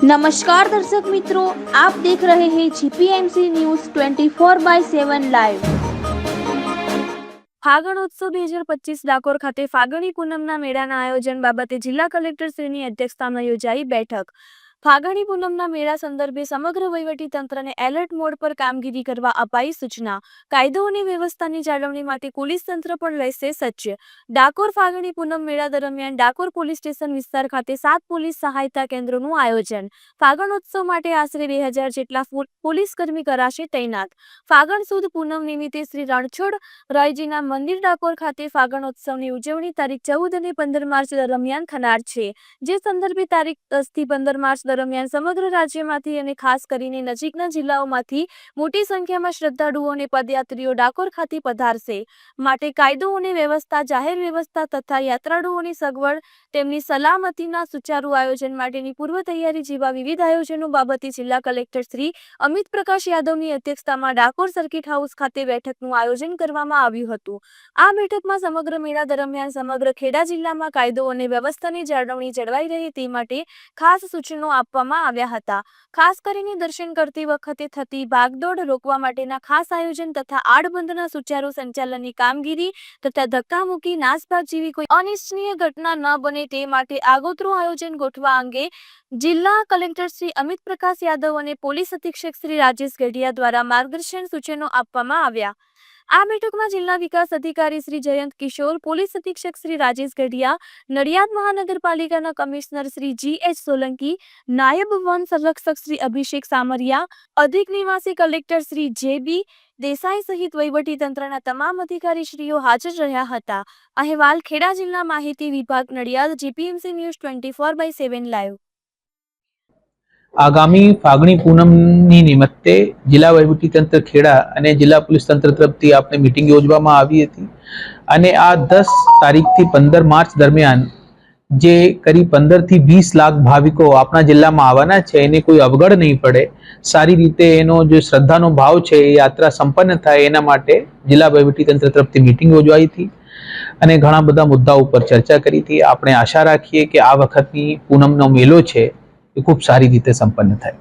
નમસ્કાર દર્શક મિત્રો આપ દેખ રહે હે જીપીએમસી ન્યૂઝ 24 બાય 7 લાઈવ ફાગણ ઉત્સવ બે હજાર પચીસ ડાકોર ખાતે ફાગણી પૂનમના મેળાના આયોજન બાબતે જિલ્લા કલેક્ટરશ્રીની અધ્યક્ષતામાં યોજાઈ બેઠક. ફાગણી પૂનમના મેળા સંદર્ભે સમગ્ર વહીવટી તંત્રને એલર્ટ મોડ પર કામગીરી કરવા અપાઈ સૂચના. કાયદો અને વ્યવસ્થાની જાળવણી માટે પોલીસ તંત્ર પણ રહેશે સજ્જ. ડાકોર ફાગણી પૂનમ મેળા દરમિયાન ડાકોર પોલીસ સ્ટેશન વિસ્તાર ખાતે સાત પોલીસ સહાયતા કેન્દ્રોનું આયોજન. ફાગણ ઉત્સવ માટે આશરે બે હજાર જેટલા પોલીસકર્મી પોલીસ કર્મી કરાશે તૈનાત. ફાગણ સુદ પૂનમ નિમિત્તે શ્રી રણછોડ રાયજીના મંદિર ડાકોર ખાતે ફાગણ ઉત્સવની ઉજવણી તારીખ ચૌદ અને પંદર માર્ચ દરમિયાન થનાર છે. જે સંદર્ભે તારીખ દસથી પંદર માર્ચ દરમિયાન સમગ્ર રાજ્યમાંથી અને ખાસ કરીને નજીકના જિલ્લાઓમાંથી મોટી સંખ્યામાં શ્રદ્ધાળુઓ અને પદયાત્રીઓ ડાકોર ખાતે પધારશે. માટે કાયદો અને વ્યવસ્થા, જાહેર વ્યવસ્થા તથા યાત્રાળુઓની સગવડ, તેમની સલામતીના સુચારુ આયોજન માટેની પૂર્વ તૈયારી જેવા વિવિધ આયોજનો બાબતે જિલ્લા કલેક્ટર શ્રી અમિત પ્રકાશ યાદવની અધ્યક્ષતામાં ડાકોર સર્કિટ હાઉસ ખાતે બેઠકનું આયોજન કરવામાં આવ્યું હતું. આ બેઠકમાં સમગ્ર મેળા દરમિયાન સમગ્ર ખેડા જિલ્લામાં કાયદો અને વ્યવસ્થાની જાળવણી જળવાઈ રહે તે માટે ખાસ સૂચનો આપવામાં આવ્યા હતા. ખાસ કરીને દર્શન કરતી વખતે થતી ભાગદોડ રોકવા માટેના ખાસ આયોજન તથા આડબંધના સુચારુ સંચાલનની કામગીરી તથા ધક્કામુક્કી નાસભાગ જેવી કોઈ અનિચ્છનીય ઘટના ન બને તે માટે આગોતરું આયોજન ગોઠવા અંગે જિલ્લા કલેક્ટર શ્રી અમિત પ્રકાશ યાદવ અને પોલીસ અધિક્ષક શ્રી રાજેશ ગઢિયા દ્વારા માર્ગદર્શન સૂચનો આપવામાં આવ્યા. આ બેઠકમાં જિલ્લા વિકાસ અધિકારી શ્રી જયંત કિશોર, પોલીસ અધિક્ષક શ્રી રાજેશ ગઢિયા, નડિયાદ મહાનગરપાલિકાના commissioner Shri G H Solanki, નાયબ વન સંરક્ષક શ્રી અભિષેક સામરિયા, અધિક નિવાસી કલેક્ટર શ્રી જે બી દેસાઈ સહિત વહીવટી તંત્રના તમામ અધિકારીશ્રીઓ હાજર રહ્યા હતા. અહેવાલ ખેડા જિલ્લા માહિતી વિભાગ, Nadiad, GPMC news twenty four by seven live. આગામી ફાગણી પૂનમની નિમિત્તે જિલ્લા વહીવટીતંત્ર ખેડા અને જિલ્લા પોલીસ તંત્ર તરફથી આપણે મિટિંગ યોજવામાં આવી હતી. અને આ દસ તારીખથી પંદર માર્ચ દરમિયાન જે કરીબ પંદરથી વીસ લાખ ભાવિકો આપણા જિલ્લામાં આવવાના છે, એને કોઈ અવગડ નહીં પડે. સારી રીતે એનો જે શ્રદ્ધાનો ભાવ છે, એ યાત્રા સંપન્ન થાય એના માટે જિલ્લા વહીવટીતંત્ર તરફથી મિટિંગ યોજવાઈ હતી. અને ઘણા બધા મુદ્દાઓ ઉપર ચર્ચા કરી હતી. આપણે આશા રાખીએ કે આ વખતની પૂનમનો મેલો છે. એ ખૂબ સારી રીતે સંપન્ન થાય.